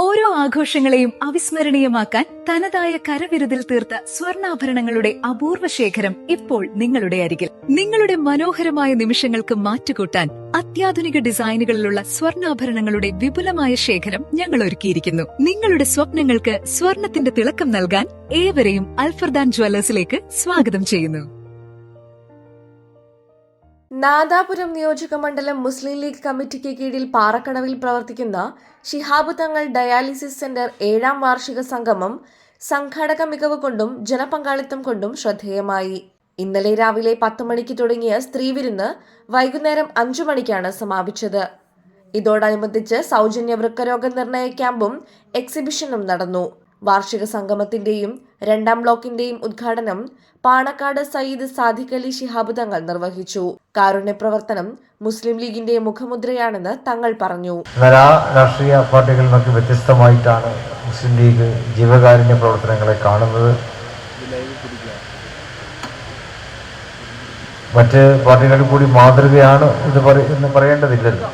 ഓരോ ആഘോഷങ്ങളെയും അവിസ്മരണീയമാക്കാൻ തനതായ കരവിരുതിൽ തീർത്ത സ്വർണാഭരണങ്ങളുടെ അപൂർവ ശേഖരം ഇപ്പോൾ നിങ്ങളുടെ അരികിൽ. നിങ്ങളുടെ മനോഹരമായ നിമിഷങ്ങൾക്ക് മാറ്റുകൂട്ടാൻ അത്യാധുനിക ഡിസൈനുകളിലുള്ള സ്വർണാഭരണങ്ങളുടെ വിപുലമായ ശേഖരം ഞങ്ങൾ ഒരുക്കിയിരിക്കുന്നു. നിങ്ങളുടെ സ്വപ്നങ്ങൾക്ക് സ്വർണത്തിന്റെ തിളക്കം നൽകാൻ ഏവരെയും അൽഫർദാൻ ജ്വല്ലേഴ്സിലേക്ക് സ്വാഗതം ചെയ്യുന്നു. നാദാപുരം നിയോജക മണ്ഡലം മുസ്ലിം ലീഗ് കമ്മിറ്റിക്ക് കീഴിൽ പാറക്കടവിൽ പ്രവർത്തിക്കുന്ന ശിഹാബ് തങ്ങൾ ഡയാലിസിസ് സെന്റർ ഏഴാം വാർഷിക സംഗമം സംഘാടക മികവ് കൊണ്ടും ജനപങ്കാളിത്തം കൊണ്ടും ശ്രദ്ധേയമായി. ഇന്നലെ രാവിലെ പത്ത് മണിക്ക് തുടങ്ങിയ സ്ത്രീവിരുന്ന് വൈകുന്നേരം അഞ്ചു മണിക്കാണ് സമാപിച്ചത്. ഇതോടനുബന്ധിച്ച് സൗജന്യ വൃക്കരോഗ നിർണയ ക്യാമ്പും എക്സിബിഷനും നടന്നു. വാർഷിക സംഗമത്തിന്റെയും രണ്ടാം ബ്ലോക്കിന്റെയും ഉദ്ഘാടനം പാണക്കാട് സയ്യിദ് സാദിഖ് അലി ശിഹാബ് തങ്ങൾ നിർവഹിച്ചു. കാരുണ്യ പ്രവർത്തനം മുസ്ലിം ലീഗിന്റെ മുഖമുദ്രയാണെന്ന് തങ്ങൾ പറഞ്ഞു. രാഷ്ട്രീയ പാർട്ടികളിൽ നിന്നൊക്കെ വ്യത്യസ്തമായിട്ടാണ് മുസ്ലിം ലീഗ് ജീവകാരുണ്യ പ്രവർത്തനങ്ങളെ കാണുന്നത്. മറ്റ് പാർട്ടികളിൽ കൂടി മാതൃകയാണ് ഇത് പറയേണ്ടതില്ലല്ലോ.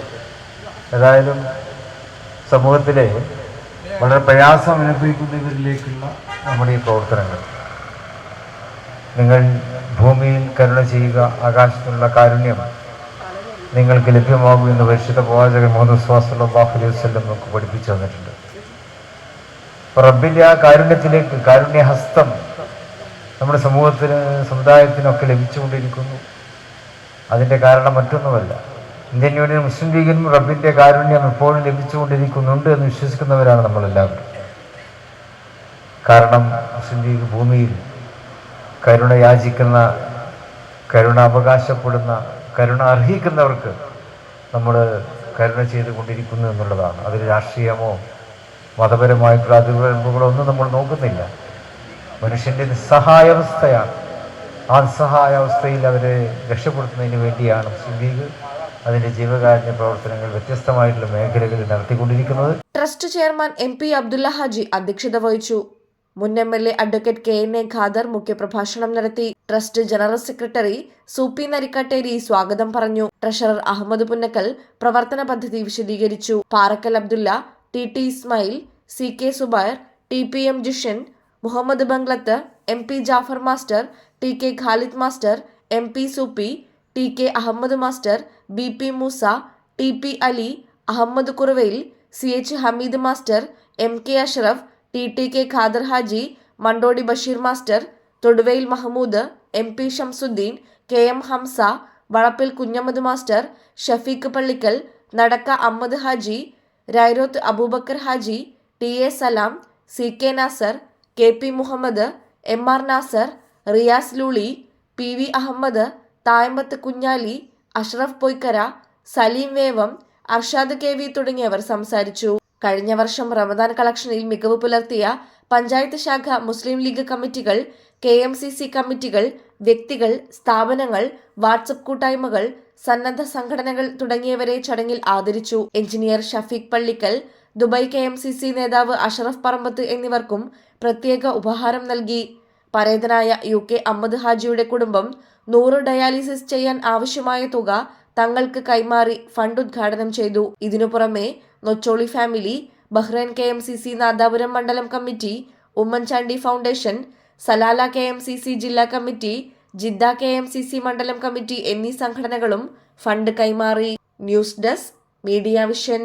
ഏതായാലും സമൂഹത്തിലെ വളരെ പ്രയാസം അനുഭവിക്കുന്നവരിലേക്കുള്ള നമ്മുടെ ഈ പ്രവർത്തനങ്ങൾ. നിങ്ങൾ ഭൂമിയിൽ കരുണ ചെയ്യുക ആകാശത്തിനുള്ള കാരുണ്യം നിങ്ങൾക്ക് ലഭ്യമാകൂ എന്ന് പരിശുദ്ധ പ്രവാചകൻ മുഹമ്മദ് സ്വാസല്ലാഹു അലൈഹി നമുക്ക് പഠിപ്പിച്ചു തന്നിട്ടുണ്ട്. റബ്ബിന്റെ ആ കാരുണ്യത്തിലേക്ക് കാരുണ്യഹസ്തം നമ്മുടെ സമൂഹത്തിന് സമുദായത്തിനൊക്കെ ലഭിച്ചുകൊണ്ടിരിക്കുന്നു. അതിന്റെ കാരണം മറ്റൊന്നുമല്ല. ഇന്ത്യൻ യൂണിയൻ മുസ്ലിം ലീഗിനും റബ്ബിന്റെ കാരുണ്യം എപ്പോഴും ലഭിച്ചുകൊണ്ടിരിക്കുന്നുണ്ട് എന്ന് വിശ്വസിക്കുന്നവരാണ് നമ്മളെല്ലാവരും. കാരണം മുസ്ലിം ലീഗ് ഭൂമിയിൽ കരുണ യാചിക്കുന്ന കരുണ അവകാശപ്പെടുന്ന കരുണ അർഹിക്കുന്നവർക്ക് നമ്മൾ കരുണ ചെയ്തുകൊണ്ടിരിക്കുന്നു എന്നുള്ളതാണ്. അതിൽ രാഷ്ട്രീയമോ മതപരമായിട്ടുള്ള അതിർവരമ്പുകളോ ഒന്നും നമ്മൾ നോക്കുന്നില്ല. മനുഷ്യന്റെ നിസ്സഹായാവസ്ഥയാണ്. ആ നിസ്സഹായാവസ്ഥയിൽ അവരെ രക്ഷപ്പെടുത്തുന്നതിന് വേണ്ടിയാണ് മുസ്ലിം ലീഗ് അതിന്റെ ജീവകാരുണ്യ പ്രവർത്തനങ്ങൾ വ്യത്യസ്തമായിട്ടുള്ള മേഖലകളിൽ നടത്തിക്കൊണ്ടിരിക്കുന്നത്. Trust chairman M P Abdulla Haji അധ്യക്ഷത വഹിച്ചു. മുൻ M L A advocate K N A Khader മുഖ്യപ്രഭാഷണം നടത്തി. Trust general secretary Soopy Narikkatteri സ്വാഗതം പറഞ്ഞു. ട്രഷറർ അഹമ്മദ് പുന്നക്കൽ പ്രവർത്തന പദ്ധതി വിശദീകരിച്ചു. Parakkal Abdulla T T Ismail C K Zubair T P M Jishan Muhammed Banglath M P Jafar master T K Khalid master M P Soopy T K Ahammed master B P Moosa T P Ali Ahammed Kuravayil C H Hameed master M K Ashraf T T K Khader Haji Mandodi Basheer master Thoduvayil Mahammood M P Shamsuddin K M Hamsa Valappil Kunhammad master Shafeeq Pallikkal Nadakka Ahammed Haji Rairoth Aboobacker Haji T A Salam C K Nasar K P Muhammed M R Nasar Riyas Looli P V Ahammed Thayambath Kunhali Ashraf Poykkara Saleem Vevam Arshad K V തുടങ്ങിയവർ സംസാരിച്ചു. കഴിഞ്ഞ വർഷം റമദാൻ കളക്ഷനിൽ മികവ് പുലർത്തിയ പഞ്ചായത്ത് ശാഖ മുസ്ലിം ലീഗ് കമ്മിറ്റികൾ K M C C കമ്മിറ്റികൾ വ്യക്തികൾ സ്ഥാപനങ്ങൾ വാട്സപ്പ് കൂട്ടായ്മകൾ സന്നദ്ധ സംഘടനകൾ തുടങ്ങിയവരെ ചടങ്ങിൽ ആദരിച്ചു. Engineer Shafeeq Pallikkal Dubai K നേതാവ് അഷറഫ് പറമ്പത്ത് എന്നിവർക്കും പ്രത്യേക ഉപഹാരം നൽകി. പരേതനായ യു കെ അഹമ്മദ് ഹാജിയുടെ കുടുംബം നൂറ് ഡയാലിസിസ് ചെയ്യാൻ ആവശ്യമായ തുക തങ്ങൾക്ക് കൈമാറി ഫണ്ട് ഉദ്ഘാടനം ചെയ്തു. ഇതിനു പുറമെ Nocholi family Bahrain K M C C Nadapuram മണ്ഡലം committee Oommen Chandy foundation Salalah K M C C ജില്ലാ committee Jeddah K M C C മണ്ഡലം കമ്മിറ്റി എന്നീ സംഘടനകളും ഫണ്ട് കൈമാറി. News desk media vision.